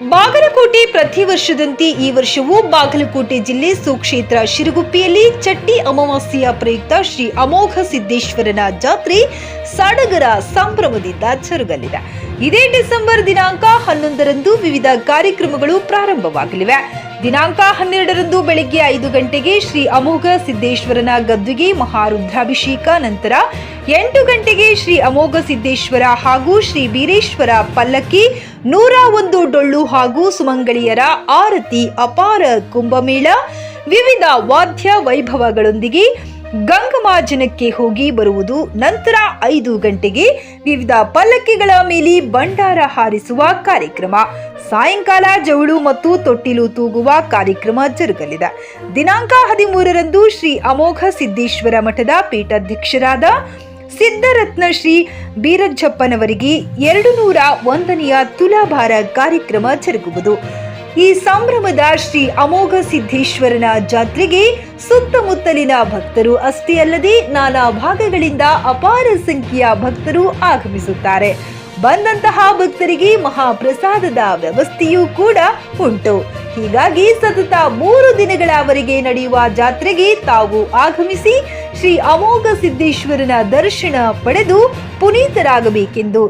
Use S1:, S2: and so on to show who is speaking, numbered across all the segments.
S1: ಬಾಗಲಕೋಟೆ ಪ್ರತಿ ವರ್ಷದಂತೆ ಈ ವರ್ಷವೂ ಬಾಗಲಕೋಟೆ ಜಿಲ್ಲೆ ಸುಕ್ಷೇತ್ರ ಶಿರಗುಪ್ಪಿಯಲ್ಲಿ ಚಟ್ಟಿ ಅಮಾವಾಸ್ಯೆಯ ಪ್ರಯುಕ್ತ ಶ್ರೀ ಅಮೋಘ ಸಿದ್ದೇಶ್ವರನ ಜಾತ್ರೆ ಸಡಗರ ಸಂಭ್ರಮದಿಂದ ಜರುಗಲಿದೆ. ಇದೇ ಡಿಸೆಂಬರ್ ದಿನಾಂಕ ಹನ್ನೊಂದರಂದು ವಿವಿಧ ಕಾರ್ಯಕ್ರಮಗಳು ಪ್ರಾರಂಭವಾಗಲಿವೆ. ದಿನಾಂಕ ಹನ್ನೆರಡರಂದು ಬೆಳಗ್ಗೆ ಐದು ಗಂಟೆಗೆ ಶ್ರೀ ಅಮೋಘ ಸಿದ್ದೇಶ್ವರನ ಗದ್ದುಗೆ ಮಹಾರುದ್ರಾಭಿಷೇಕ ನಂತರ ಎಂಟು ಗಂಟೆಗೆ ಶ್ರೀ ಅಮೋಘ ಸಿದ್ದೇಶ್ವರ ಹಾಗೂ ಶ್ರೀ ವೀರೇಶ್ವರ ಪಲ್ಲಕ್ಕಿ, ನೂರ ಒಂದು ಡೊಳ್ಳು ಹಾಗೂ ಸುಮಂಗಳಿಯರ ಆರತಿ ಅಪಾರ ಕುಂಭಮೇಳ, ವಿವಿಧ ವಾದ್ಯ ವೈಭವಗಳೊಂದಿಗೆ ಗಂಗಮಾಜನಕ್ಕೆ ಹೋಗಿ ಬರುವುದು, ನಂತರ ಐದು ಗಂಟೆಗೆ ವಿವಿಧ ಪಲ್ಲಕ್ಕಿಗಳ ಮೇಲೆ ಭಂಡಾರ ಹಾರಿಸುವ ಕಾರ್ಯಕ್ರಮ. ಸಾಯಂಕಾಲ ಜವಳು ಮತ್ತು ತೊಟ್ಟಿಲು ತೂಗುವ ಕಾರ್ಯಕ್ರಮ ಜರುಗಲಿದೆ. ದಿನಾಂಕ ಹದಿಮೂರರಂದು ಶ್ರೀ ಅಮೋಘ ಸಿದ್ದೇಶ್ವರ ಮಠದ ಪೀಠಾಧ್ಯಕ್ಷರಾದ ಸಿದ್ಧರತ್ನ ಶ್ರೀ ಬೀರಜ್ಜಪ್ಪನವರಿಗೆ ಎರಡು ನೂರ ಒಂದನೆಯ ತುಲಾಭಾರ ಕಾರ್ಯಕ್ರಮ ಜರುಗುವುದು. ಈ ಸಂಭ್ರಮದ ಶ್ರೀ ಅಮೋಘ ಸಿದ್ದೇಶ್ವರನ ಜಾತ್ರೆಗೆ ಸುತ್ತಮುತ್ತಲಿನ ಭಕ್ತರು ಅಷ್ಟೇ ಅಲ್ಲದೆ ನಾನಾ ಭಾಗಗಳಿಂದ ಅಪಾರ ಸಂಖ್ಯೆಯ ಭಕ್ತರು ಆಗಮಿಸುತ್ತಾರೆ. ಬಂದಂತಹ ಭಕ್ತರಿಗೆ ಮಹಾಪ್ರಸಾದದ ವ್ಯವಸ್ಥೆಯೂ ಕೂಡ ಉಂಟು. ಹೀಗಾಗಿ ಸತತ ಮೂರು ದಿನಗಳವರೆಗೆ ನಡೆಯುವ ಜಾತ್ರೆಗೆ ತಾವು ಆಗಮಿಸಿ ಶ್ರೀ ಅಮೋಘ ಸಿದ್ದೇಶ್ವರನ ದರ್ಶನ ಪಡೆದು ಪುನೀತರಾಗಬೇಕೆಂದು.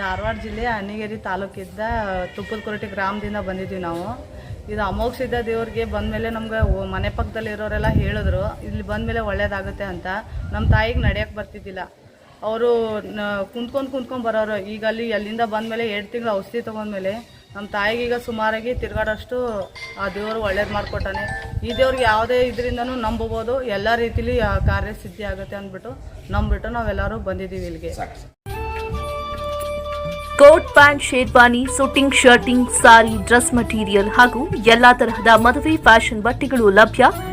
S2: ಧಾರವಾಡ ಜಿಲ್ಲೆ ಅಣ್ಣಿಗೇರಿ ತಾಲೂಕಿದ್ದ ತುಪ್ಪದಕೊರಟಿ ಗ್ರಾಮದಿಂದ ಬಂದಿದ್ದೀವಿ ನಾವು. ಇದು ಅಮೋಘ ಸಿದ್ಧ ದೇವ್ರಿಗೆ ಬಂದಮೇಲೆ ನಮ್ಗೆ ಮನೆ ಪಕ್ಕದಲ್ಲಿ ಇರೋರೆಲ್ಲ ಹೇಳಿದ್ರು, ಇಲ್ಲಿ ಬಂದಮೇಲೆ ಒಳ್ಳೇದಾಗುತ್ತೆ ಅಂತ. ನಮ್ಮ ತಾಯಿಗೆ ನಡೆಯಕ್ಕೆ ಬರ್ತಿದ್ದಿಲ್ಲ. ಅವರು ಕುಂತ್ಕೊಂಡು ಕುಂತ್ಕೊಂಡು ಬರೋರು. ಈಗ ಅಲ್ಲಿ, ಅಲ್ಲಿಂದ ಬಂದಮೇಲೆ ಎರಡು ತಿಂಗಳು ಔಷಧಿ ತೊಗೊಂಡ್ಮೇಲೆ ನಮ್ಮ ತಾಯಿಗೆ ಈಗ ಸುಮಾರಾಗಿ ತಿರ್ಗಾಡೋಷ್ಟು ಆ ದೇವರು ಒಳ್ಳೇದು ಮಾಡಿಕೊಟ್ಟಾನೆ. ಈ ದೇವ್ರಿಗೆ ಯಾವುದೇ ಇದರಿಂದನೂ ನಂಬಬೋದು. ಎಲ್ಲ ರೀತಿಲಿ ಕಾರ್ಯಸಿದ್ಧಿ ಕಾರ್ಯ ಸಿದ್ಧಿ ಆಗುತ್ತೆ ಅಂದ್ಬಿಟ್ಟು ನಂಬಿಟ್ಟು ನಾವೆಲ್ಲರೂ ಬಂದಿದ್ದೀವಿ ಇಲ್ಲಿಗೆ.
S3: Coat pant, sherwani suiting shirting, sari, dress material ಹಾಗೂ ಎಲ್ಲಾ ತರಹದ ಮದುವೆ, ಫ್ಯಾಷನ್ ಬಟ್ಟೆಗಳು ಲಭ್ಯ.